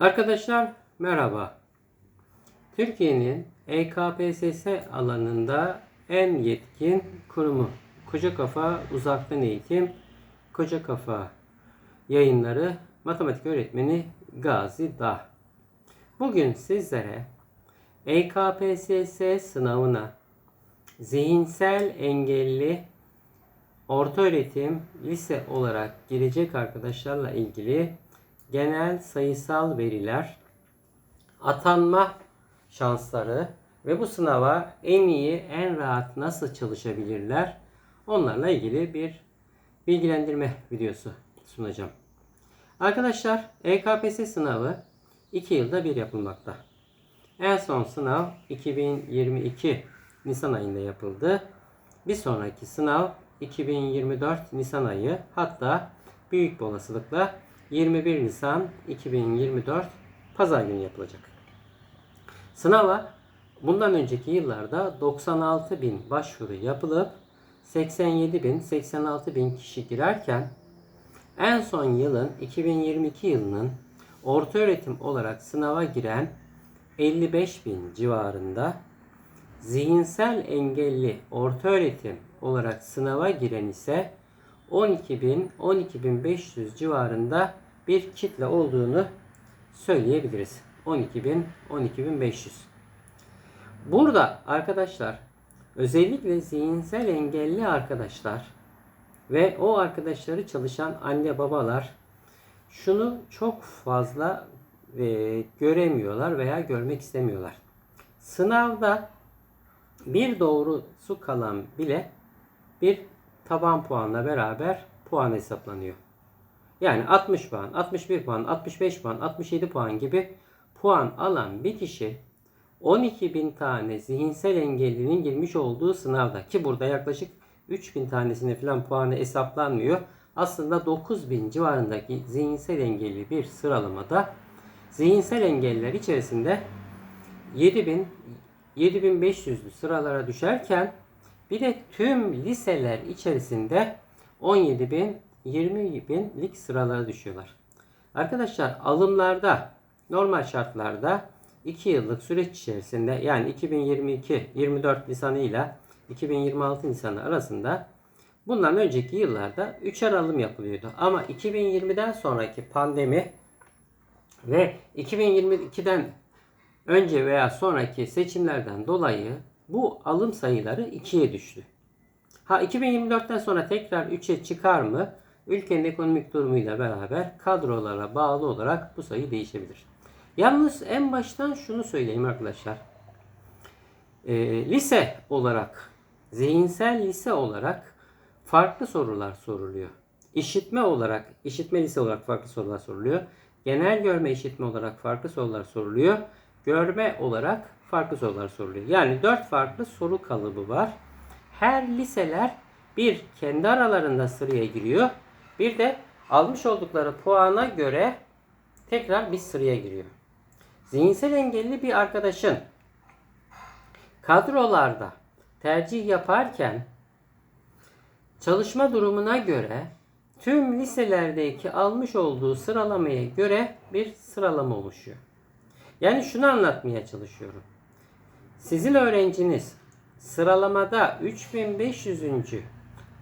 Arkadaşlar merhaba. Türkiye'nin EKPSS alanında en yetkin kurumu Koca Kafa Uzaktan Eğitim Koca Kafa yayınları matematik öğretmeni Gazi Dağ. Bugün sizlere EKPSS sınavına zihinsel engelli orta öğretim lise olarak girecek arkadaşlarla ilgili genel sayısal veriler, atanma şansları ve bu sınava en iyi, en rahat nasıl çalışabilirler onlarla ilgili bir bilgilendirme videosu sunacağım. Arkadaşlar EKPS sınavı 2 yılda bir yapılmakta. En son sınav 2022 Nisan ayında yapıldı. Bir sonraki sınav 2024 Nisan ayı hatta büyük olasılıkla 21 Nisan 2024 Pazar günü yapılacak. Sınava bundan önceki yıllarda 96 bin başvuru yapılıp 87 bin 86 bin kişi girerken en son yılın 2022 yılının orta öğretim olarak sınava giren 55 bin civarında zihinsel engelli orta öğretim olarak sınava giren ise 12.000 12.500 civarında bir kitle olduğunu söyleyebiliriz. 12.000 12.500. Burada arkadaşlar özellikle zihinsel engelli arkadaşlar ve o arkadaşları çalışan anne babalar şunu çok fazla e, göremiyorlar veya görmek istemiyorlar. Sınavda bir doğrusu kalan bile bir taban puanla beraber puan hesaplanıyor. Yani 60 puan, 61 puan, 65 puan, 67 puan gibi puan alan bir kişi 12 bin tane zihinsel engellinin girmiş olduğu sınavda ki burada yaklaşık 3 bin tanesine falan puanı hesaplanmıyor. Aslında 9 bin civarındaki zihinsel engelli bir sıralamada zihinsel engelliler içerisinde 7 bin 7500'lü sıralara düşerken bir de tüm liseler içerisinde 17 bin 20 binlik sıralara düşüyorlar. Arkadaşlar alımlarda normal şartlarda 2 yıllık süreç içerisinde yani 2022 24 Nisanı ile 2026 Nisanı arasında bundan önceki yıllarda 3'er alım yapılıyordu. Ama 2020'den sonraki pandemi ve 2022'den önce veya sonraki seçimlerden dolayı bu alım sayıları 2'ye düştü. Ha 2024'ten sonra tekrar 3'e çıkar mı? Ülkenin ekonomik durumuyla beraber kadrolara bağlı olarak bu sayı değişebilir. Yalnız en baştan şunu söyleyeyim arkadaşlar. E, lise olarak, zihinsel lise olarak farklı sorular soruluyor. İşitme olarak, işitme lise olarak farklı sorular soruluyor. Genel görme işitme olarak farklı sorular soruluyor. Görme olarak farklı sorular soruluyor. Yani dört farklı soru kalıbı var. Her liseler bir kendi aralarında sıraya giriyor. Bir de almış oldukları puana göre tekrar bir sıraya giriyor. Zihinsel engelli bir arkadaşın kadrolarda tercih yaparken çalışma durumuna göre tüm liselerdeki almış olduğu sıralamaya göre bir sıralama oluşuyor. Yani şunu anlatmaya çalışıyorum. Sizin öğrenciniz sıralamada 3500.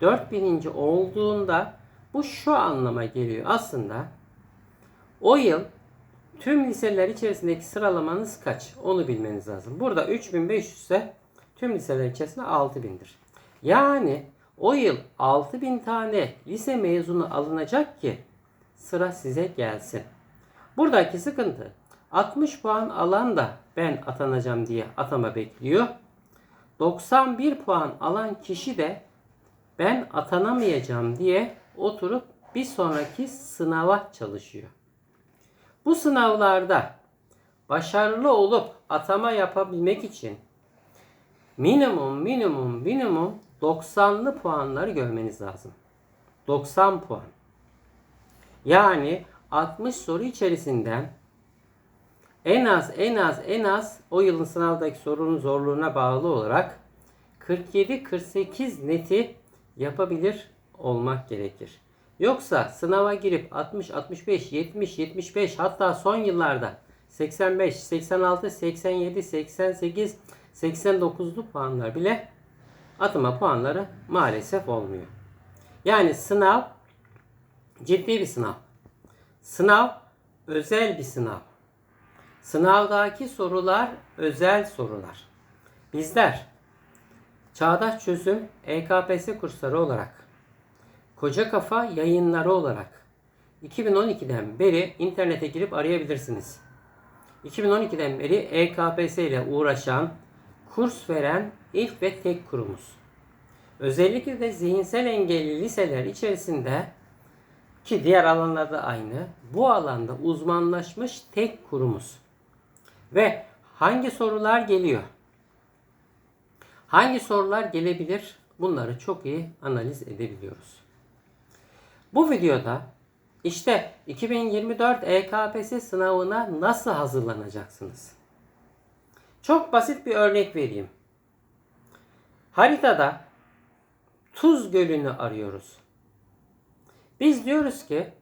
4000. olduğunda bu şu anlama geliyor. Aslında o yıl tüm liseler içerisindeki sıralamanız kaç? Onu bilmeniz lazım. Burada 3500 ise tüm liseler içerisinde 6000'dir. Yani o yıl 6000 tane lise mezunu alınacak ki sıra size gelsin. Buradaki sıkıntı 60 puan alan da ben atanacağım diye atama bekliyor. 91 puan alan kişi de ben atanamayacağım diye oturup bir sonraki sınava çalışıyor. Bu sınavlarda başarılı olup atama yapabilmek için minimum minimum minimum 90'lı puanları görmeniz lazım. 90 puan. Yani 60 soru içerisinden en az en az en az o yılın sınavdaki sorunun zorluğuna bağlı olarak 47-48 neti yapabilir olmak gerekir. Yoksa sınava girip 60, 65, 70, 75 hatta son yıllarda 85, 86, 87, 88, 89'lu puanlar bile atama puanları maalesef olmuyor. Yani sınav ciddi bir sınav. Sınav özel bir sınav. Sınavdaki sorular özel sorular. Bizler Çağdaş Çözüm EKPS kursları olarak Koca Kafa yayınları olarak 2012'den beri internete girip arayabilirsiniz. 2012'den beri EKPS ile uğraşan, kurs veren ilk ve tek kurumuz. Özellikle de zihinsel engelli liseler içerisinde ki diğer alanlarda aynı. Bu alanda uzmanlaşmış tek kurumuz. Ve hangi sorular geliyor? Hangi sorular gelebilir? Bunları çok iyi analiz edebiliyoruz. Bu videoda işte 2024 EKPS sınavına nasıl hazırlanacaksınız? Çok basit bir örnek vereyim. Haritada Tuz Gölü'nü arıyoruz. Biz diyoruz ki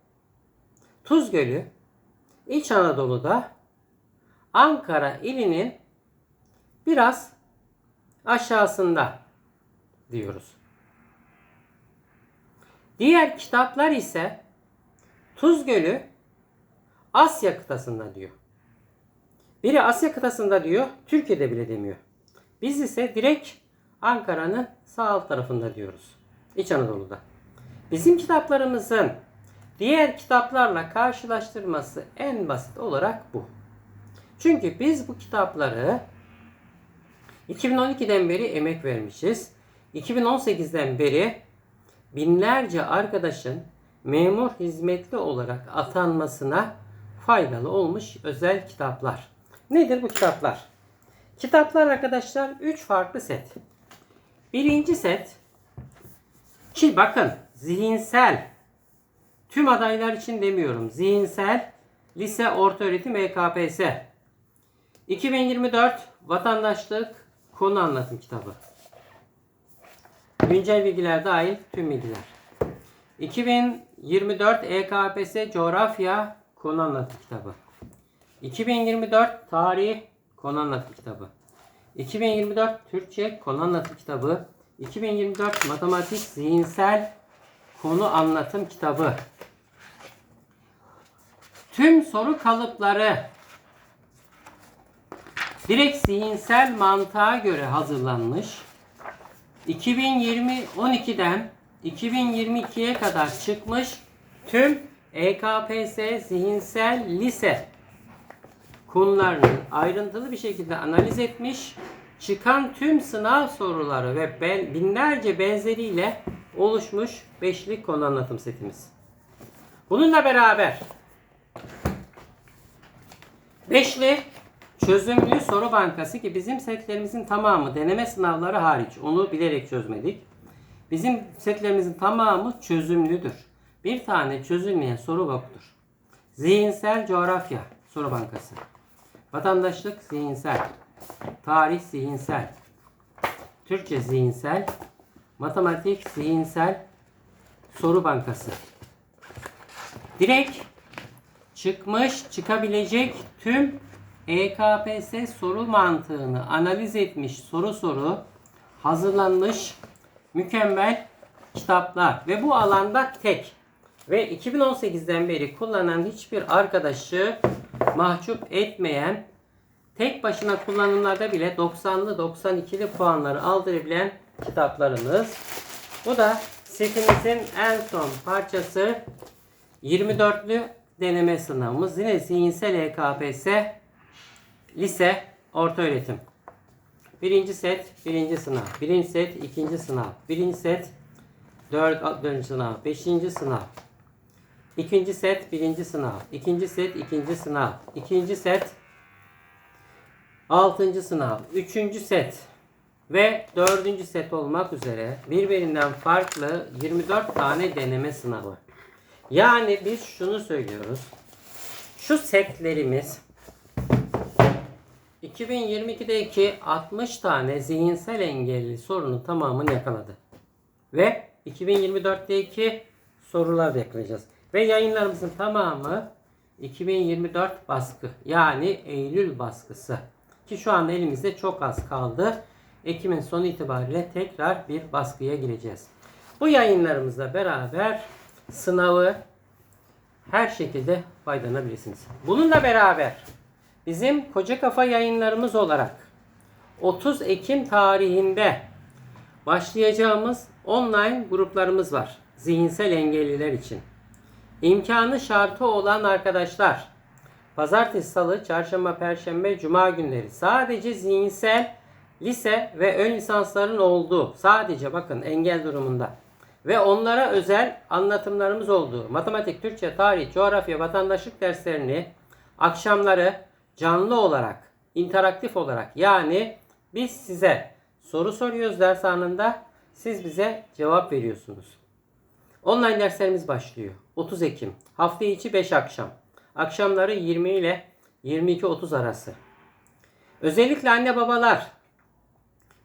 Tuz Gölü İç Anadolu'da Ankara ilinin biraz aşağısında diyoruz. Diğer kitaplar ise Tuz Gölü Asya kıtasında diyor. Biri Asya kıtasında diyor, Türkiye'de bile demiyor. Biz ise direkt Ankara'nın sağ alt tarafında diyoruz. İç Anadolu'da. Bizim kitaplarımızın diğer kitaplarla karşılaştırması en basit olarak bu. Çünkü biz bu kitapları 2012'den beri emek vermişiz. 2018'den beri binlerce arkadaşın memur hizmetli olarak atanmasına faydalı olmuş özel kitaplar. Nedir bu kitaplar? Kitaplar arkadaşlar 3 farklı set. Birinci set ki bakın zihinsel tüm adaylar için demiyorum. Zihinsel lise orta öğretim EKPS 2024 vatandaşlık konu anlatım kitabı. Güncel bilgiler dahil tüm bilgiler. 2024 EKPS Coğrafya Konu Anlatım Kitabı. 2024 Tarih Konu Anlatım Kitabı. 2024 Türkçe Konu Anlatım Kitabı. 2024 Matematik Zihinsel Konu Anlatım Kitabı. Tüm soru kalıpları direkt zihinsel mantığa göre hazırlanmış 2020 12'den 2022'ye kadar çıkmış tüm EKPS zihinsel lise konularını ayrıntılı bir şekilde analiz etmiş, çıkan tüm sınav soruları ve ben, binlerce benzeriyle oluşmuş beşlik konu anlatım setimiz. Bununla beraber beşli Çözümlü soru bankası ki bizim setlerimizin tamamı deneme sınavları hariç onu bilerek çözmedik. Bizim setlerimizin tamamı çözümlüdür. Bir tane çözülmeyen soru yoktur. Zihinsel coğrafya soru bankası. Vatandaşlık zihinsel. Tarih zihinsel. Türkçe zihinsel. Matematik zihinsel soru bankası. Direkt çıkmış çıkabilecek tüm EKPS soru mantığını analiz etmiş soru soru hazırlanmış mükemmel kitaplar ve bu alanda tek ve 2018'den beri kullanan hiçbir arkadaşı mahcup etmeyen tek başına kullanımlarda bile 90'lı 92'li puanları aldırabilen kitaplarımız. Bu da setimizin en son parçası 24'lü deneme sınavımız. Yine zihinsel EKPS Lise, orta öğretim. Birinci set, birinci sınav. Birinci set, ikinci sınav. Birinci set, dört, dördüncü sınav. Beşinci sınav. İkinci set, birinci sınav. İkinci set, ikinci sınav. İkinci set, altıncı sınav. Üçüncü set ve dördüncü set olmak üzere birbirinden farklı 24 tane deneme sınavı. Yani biz şunu söylüyoruz. Şu setlerimiz 2022'deki 60 tane zihinsel engelli sorunun tamamını yakaladı. Ve 2024'teki sorular bekleyeceğiz. Ve yayınlarımızın tamamı 2024 baskı yani Eylül baskısı. Ki şu anda elimizde çok az kaldı. Ekim'in sonu itibariyle tekrar bir baskıya gireceğiz. Bu yayınlarımızla beraber sınavı her şekilde faydalanabilirsiniz. Bununla beraber bizim Koca Kafa yayınlarımız olarak 30 Ekim tarihinde başlayacağımız online gruplarımız var. Zihinsel engelliler için. İmkanı şartı olan arkadaşlar pazartesi, salı, çarşamba, perşembe, cuma günleri sadece zihinsel lise ve ön lisansların olduğu sadece bakın engel durumunda ve onlara özel anlatımlarımız olduğu matematik, Türkçe, tarih, coğrafya, vatandaşlık derslerini akşamları canlı olarak, interaktif olarak yani biz size soru soruyoruz ders anında siz bize cevap veriyorsunuz. Online derslerimiz başlıyor. 30 Ekim. Hafta içi 5 akşam. Akşamları 20 ile 22.30 arası. Özellikle anne babalar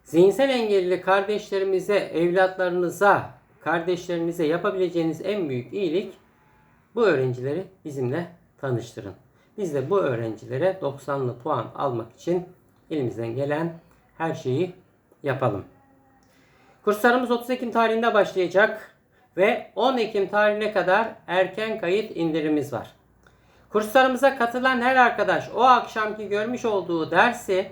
zihinsel engelli kardeşlerimize, evlatlarınıza, kardeşlerinize yapabileceğiniz en büyük iyilik bu öğrencileri bizimle tanıştırın. Biz de bu öğrencilere 90'lı puan almak için elimizden gelen her şeyi yapalım. Kurslarımız 30 Ekim tarihinde başlayacak ve 10 Ekim tarihine kadar erken kayıt indirimimiz var. Kurslarımıza katılan her arkadaş o akşamki görmüş olduğu dersi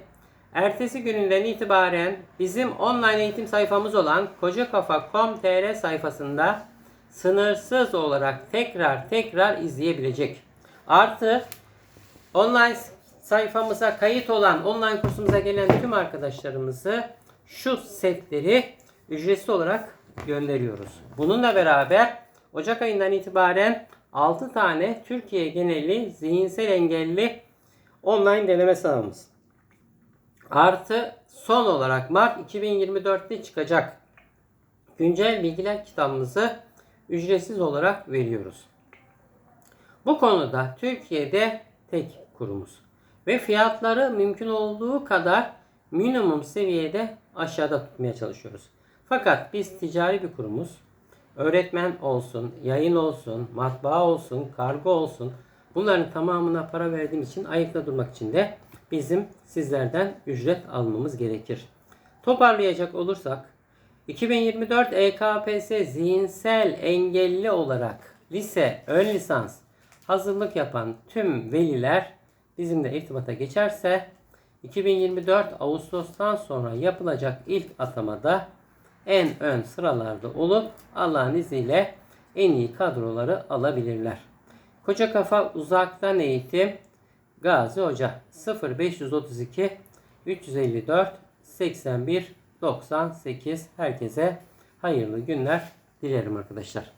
ertesi gününden itibaren bizim online eğitim sayfamız olan kocakafa.com.tr sayfasında sınırsız olarak tekrar tekrar izleyebilecek. Artı online sayfamıza kayıt olan online kursumuza gelen tüm arkadaşlarımızı şu setleri ücretsiz olarak gönderiyoruz. Bununla beraber Ocak ayından itibaren 6 tane Türkiye geneli zihinsel engelli online deneme sınavımız. Artı son olarak Mart 2024'te çıkacak güncel bilgiler kitabımızı ücretsiz olarak veriyoruz. Bu konuda Türkiye'de tek kurumuz ve fiyatları mümkün olduğu kadar minimum seviyede aşağıda tutmaya çalışıyoruz. Fakat biz ticari bir kurumuz. Öğretmen olsun, yayın olsun, matbaa olsun, kargo olsun. Bunların tamamına para verdiğim için ayakta durmak için de bizim sizlerden ücret almamız gerekir. Toparlayacak olursak 2024 EKPS zihinsel engelli olarak lise, ön lisans hazırlık yapan tüm veliler bizimle irtibata geçerse 2024 Ağustos'tan sonra yapılacak ilk atamada en ön sıralarda olup Allah'ın izniyle en iyi kadroları alabilirler. Koca Kafa Uzaktan Eğitim Gazi Hoca 0532 354 81 98 herkese hayırlı günler dilerim arkadaşlar.